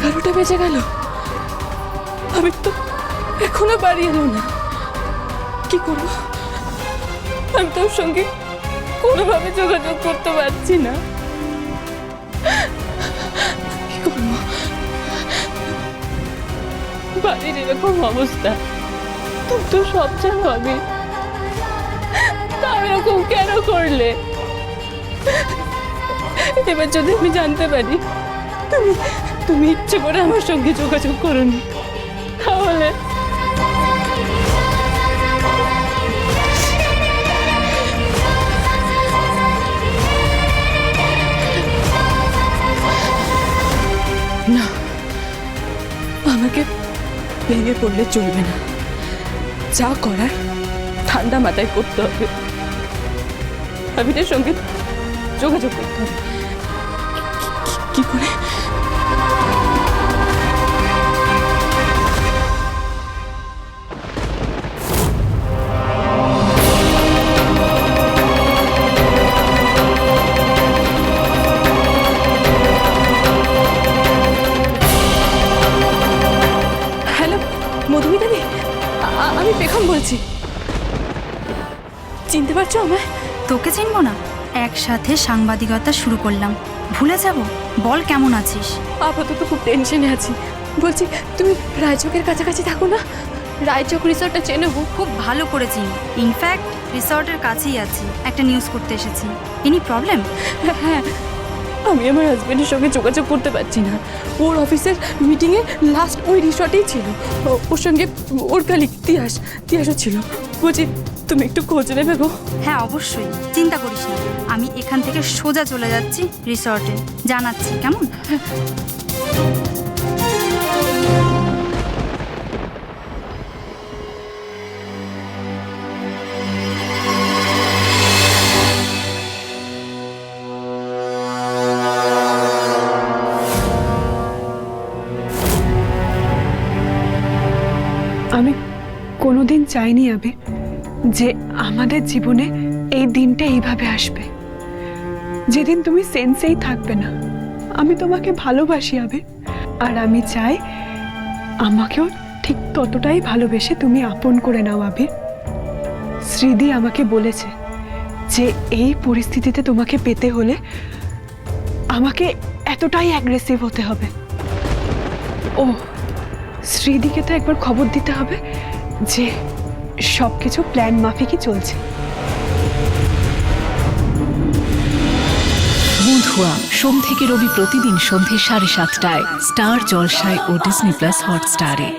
তিনটে বেজে গেল। আমি তো এখনও বাড়ি এলো না। কি করব? আমি তোর সঙ্গে কোনোভাবে যোগাযোগ করতে পারছি না। বাড়ির এরকম অবস্থা। তুমি তো সব জানো আমি। এরকম কেন করলে? এবার যদি আমি জানতে পারি তুমি তুমি ইচ্ছে করে আমার সঙ্গে যোগাযোগ করনি তাহলে না, আমাকে ভেঙে পড়লে চলবে না। যা করার ঠান্ডা মাথায় করতে হবে। আবিরের সঙ্গে যোগাযোগ করতে হবে। কি- কি করে? আমি পেখম বলছি। চিনতে পারছ আমায়? তোকে চিনবো না। একসাথে সাংবাদিকতা শুরু করলাম। ভুলে যাব। বল কেমন আছিস? আপাতত খুব টেনশনে আছি। বলছি তুমি রায়চকের কাছাকাছি থাকো না? রায়চক রিসর্টটা চেনে? খুব ভালো করে চিনি ইনফ্যাক্ট রিসর্টের কাছেই আছি। একটা নিউজ করতে এসেছি। এনি প্রবলেম হ্যাঁ। আমি আমার হাজব্যান্ডের সঙ্গে যোগাযোগ করতে পারছি না। ওর অফিসের মিটিংয়ে লাস্ট ওই রিসর্টেই ছিল। ওর সঙ্গে ওর কালিক তিয়াস তিয়াসও ছিল। বলছি তুমি একটু খোঁজ নেবে গো। হ্যাঁ অবশ্যই। চিন্তা করিস না। আমি এখান থেকে সোজা চলে যাচ্ছি রিসর্টে জানাচ্ছি কেমন? আমি কোনোদিন চাইনি আবির যে আমাদের জীবনে এই দিনটা এইভাবে আসবে। যেদিন তুমি সেন্সেই থাকবে না। আমি তোমাকে ভালোবাসি আবির আর আমি চাই আমাকেও ঠিক ততটাই ভালোবেসে তুমি আপন করে নাও আবির শ্রীদি আমাকে বলেছে যে এই পরিস্থিতিতে তোমাকে পেতে হলে আমাকে এতটাই অ্যাগ্রেসিভ হতে হবে। ও শ্রীদিকে তো একবার খবর দিতে হবে যে সব কিছু প্ল্যান মাফিকই চলছে। বুধুয়া সোম থেকে রবি প্রতিদিন সন্ধে সাড়ে সাতটায়, স্টার জলসায় ও ডিসনি প্লাস হটস্টারে।